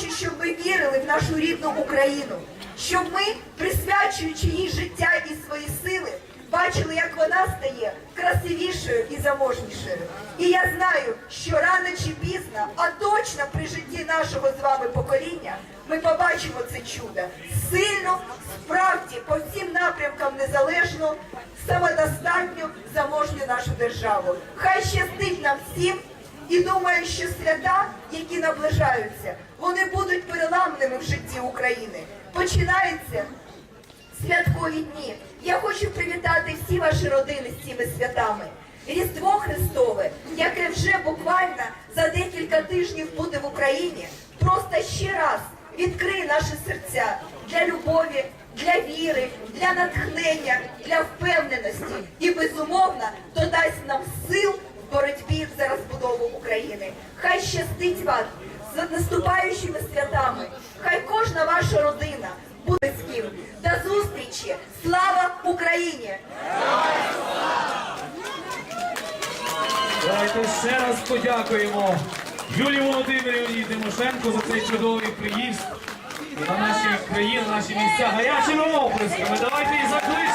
хочу, щоб ви вірили в нашу рідну Україну, щоб ми, присвячуючи їй життя і свої сили, бачили, як вона стає красивішою і заможнішою. І я знаю, що рано чи пізно, а точно при житті нашого з вами покоління, ми побачимо це чудо. Сильно, справді, по всім напрямкам незалежну, самодостатню, заможню нашу державу. Хай щастить нам всім. І думаю, що свята, які наближаються, вони будуть переламними в житті України. Починається святкові дні. Я хочу привітати всі ваші родини з цими святами. Різдво Христове, яке вже буквально за декілька тижнів буде в Україні, просто ще раз відкриє наші серця для любові, для віри, для натхнення, для впевненості і безумовно додасть нам сил боротьбі за розбудову України. Хай щастить вас з наступаючими святами. Хай кожна ваша родина буде з ким. До зустрічі! Слава Україні! Давайте ще раз подякуємо Юлії Володимирівні Тимошенко за цей чудовий приїзд на наші країни, наші місця гарячими оплесками. Давайте її закликаємо.